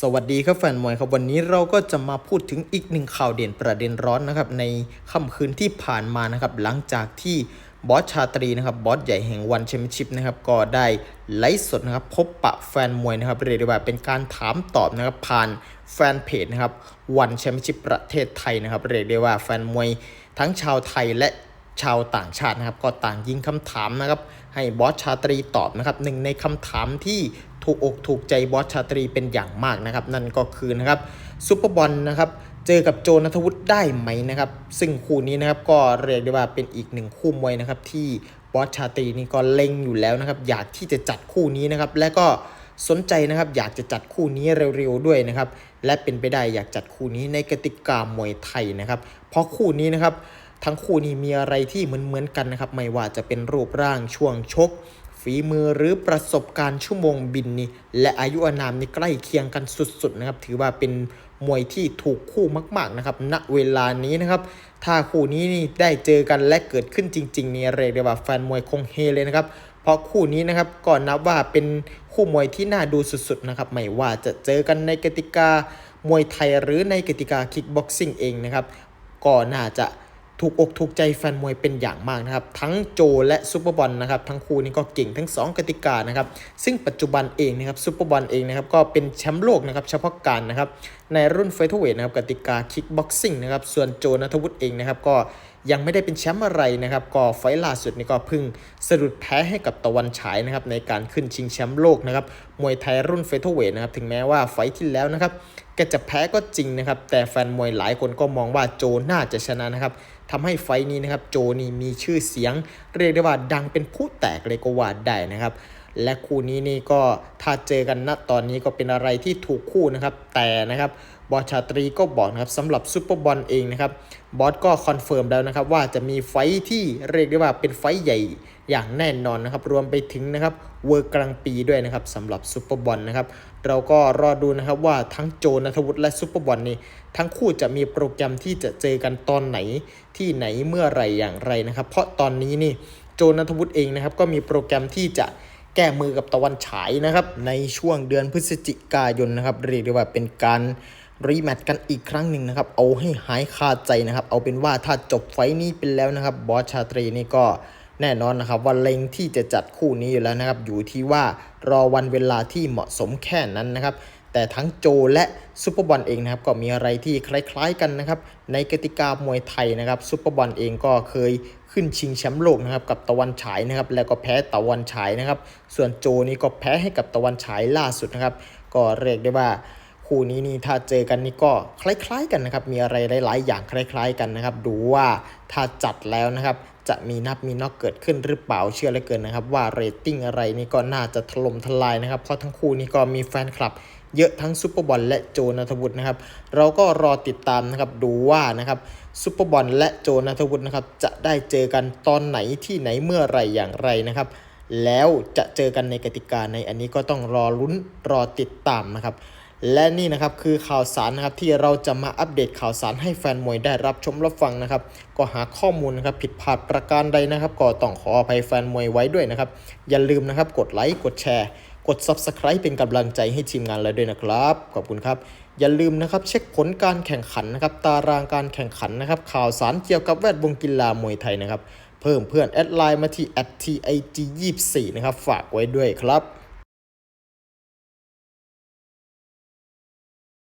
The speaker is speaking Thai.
สวัสดีครับแฟนมวยครับ วันนี้เราก็จะมาพูดถึงอีกหนึ่งข่าวเด่นประเด็นร้อนนะครับ ในค่ำคืนที่ผ่านมานะครับ หลังจากที่บอสชาตรีนะครับบอสใหญ่แห่งวันแชมเปี้ยนชิพนะครับก็ได้ไลฟ์สดนะครับพบปะแฟนมวยนะครับเรียกได้ว่าเป็นการถามตอบนะครับผ่านแฟนเพจนะครับวันแชมเปี้ยนชิพประเทศไทยนะครับเรียกได้ว่าแฟนมวยทั้งชาวไทยและ ชาวต่างชาตินะครับ ก็ต่างยิงคำถามนะครับ ให้บอสชาตรีตอบนะครับหนึ่งในคำถามที่ถูกอกถูกใจบอสชาตรีเป็นอย่างมากนะครับ นั่นก็คือนะครับซุปเปอร์บอลนะครับเจอกับโจนัทวุฒิได้ไหมนะครับ ซึ่งคู่นี้นะครับก็เรียกได้ว่าเป็นอีกหนึ่งคู่มวยนะครับ ที่บอสชาตรีนี่ก็เล็งอยู่แล้วนะครับ อยากที่จะจัดคู่นี้นะครับ และก็สนใจนะครับ อยากจะจัดคู่นี้เร็วๆด้วยนะครับ และเป็นไปได้อยากจัดคู่นี้ในกติกามวยไทยนะครับ เพราะคู่นี้นะครับ ทั้งคู่นี้มีอะไรที่เหมือนเหมือนๆกันนะครับ ไม่ว่าจะเป็นรูปร่างช่วงชก ฝีมือหรือประสบการณ์ชั่วโมงบินนี่และอายุอานามนี่ใกล้เคียงกันสุดๆนะครับ ถือว่าเป็นมวยที่ถูกคู่มาก ๆนะครับ ณ เวลานี้นะครับ ถ้าคู่นี้นี่ได้เจอกันและเกิดขึ้นจริงๆนี่เรียกได้ว่าแฟนมวยคงเฮเลยนะครับเพราะคู่นี้นะครับก่อนนับว่าเป็นคู่มวยที่น่าดูสุดๆนะครับไม่ว่าจะเจอกันในกติกามวยไทยหรือในกติกาคิกบ็อกซิ่งเองนะครับก็น่าจะ ถูกอกถูกใจแฟนมวยเป็นอย่างมากนะครับทั้งโจและซูเปอร์บอลนะครับทั้งคู่นี้ก็เก่งทั้ง 2 กติกานะครับซึ่งปัจจุบันเองนะครับซูเปอร์บอลเองนะครับก็เป็นแชมป์โลกนะครับเฉพาะการนะครับในรุ่นเฟเธอร์เวทนะครับกติกาคิกบ็อกซิ่งนะครับส่วนโจนัทวุฒิเองนะครับก็ ยังไม่ได้เป็นแชมป์อะไรนะครับ ก็ไฟล์ล่าสุดนี่ก็พิ่งสะดุดแพ้ให้กับตะวันฉายนะครับในการขึ้นชิงแชมป์โลกนะครับมวยไทยรุ่นเฟเธอร์เวทนะครับถึงแม้ว่าไฟล์ที่แล้วนะครับแกจะแพ้ก็จริงนะครับ แต่แฟนมวยหลายคนก็มองว่าโจน่าจะชนะนะครับทำให้ไฟนี้นะครับโจนี่มีชื่อเสียง เรียกได้ว่าดังเป็นผู้แตกเลยก็ว่าได้นะครับ และคู่นี้นี่ก็ถ้าเจอกันณตอนนี้ก็เป็นอะไรที่ถูกคู่นะครับ แต่นะครับบอสชาตรีก็บอกนะครับสำหรับซูเปอร์บอลเองนะครับบอสก็คอนเฟิร์มแล้วนะครับว่าจะมีไฟที่เรียกได้ว่าเป็นไฟใหญ่อย่างแน่นอนนะครับ รวมไปถึงนะครับเวิร์กลางปีด้วยนะครับสำหรับซูเปอร์บอลนะครับเราก็รอดูนะครับว่าทั้งโจนัทวุฒิและซูเปอร์บอลนี่ทั้งคู่จะมีโปรแกรมที่จะเจอกันตอนไหนที่ไหนเมื่อไหรอย่างไรนะครับ เพราะตอนนี้นี่โจนัทวุฒิเองนะครับก็มีโปรแกรมที่จะ แก้มือกับตะวันฉายนะครับ ในช่วงเดือนพฤศจิกายนนะครับ เรียกได้ว่าเป็นการรีแมตช์กันอีกครั้งหนึ่งนะครับ เอาให้หายคาใจนะครับ เอาเป็นว่าถ้าจบไฟนี้ไปแล้วนะครับ บอสชาตรีนี่ก็แน่นอนนะครับว่าเล็งที่จะจัดคู่นี้อยู่แล้วนะครับ อยู่ที่ว่ารอวันเวลาที่เหมาะสมแค่นั้นนะครับ แต่ทั้งโจและซูเปอร์บอลเองนะครับก็มีอะไรที่คล้ายๆกันนะครับในกติกามวยไทยนะครับซูเปอร์บอลเองก็เคยขึ้นชิงแชมป์โลกนะครับกับตะวันฉายนะครับแล้วก็แพ้ตะวันฉายนะครับ ส่วนโจนี่ก็แพ้ให้กับตะวันฉายล่าสุดนะครับ ก็เรียกได้ว่า คู่นี้นี่ถ้าเจอกันนี่ก็คล้ายๆกันนะครับมีอะไรหลาย ๆ อย่างคล้าย ๆ กันนะครับ ดูว่าถ้าจัดแล้วนะครับจะมีนับมีนอกเกิดขึ้นหรือเปล่าเชื่อเหลือเกินนะครับ ว่าเรตติ้งอะไรนี่ก็น่าจะถล่มทลายนะครับ เพราะทั้งคู่นี่ก็มีแฟนคลับ เยอะทั้งซุปเปอร์บอลและโจนัทวุฒินะครับ เราก็รอติดตามนะครับดูว่านะครับซุปเปอร์บอลและโจนัทวุฒินะครับจะได้เจอกันตอนไหนที่ไหนเมื่อไรอย่างไรนะครับ แล้วจะเจอกันในกติกาในอันนี้ก็ต้องรอลุ้นรอติดตามนะครับ และนี่นะครับคือข่าวสารนะครับที่เราจะมาอัปเดตข่าวสารให้แฟนมวยได้รับชมรับฟังนะครับ ก็หาข้อมูลนะครับผิดพลาดประการใดนะครับ ก็ต้องขออภัยแฟนมวยไว้ด้วยนะครับ อย่าลืมนะครับกดไลค์กดแชร์ กด Subscribe เป็นกำลังใจให้ทีมงานเราด้วยนะครับ ขอบคุณครับ อย่าลืมนะครับเช็คผลการแข่งขันนะครับตารางการแข่งขันนะครับข่าวสารเกี่ยวกับแวดวงกีฬามวยไทยนะครับเพิ่มเพื่อนแอดไลน์มาที่ @tig24 นะครับฝากไว้ด้วยครับ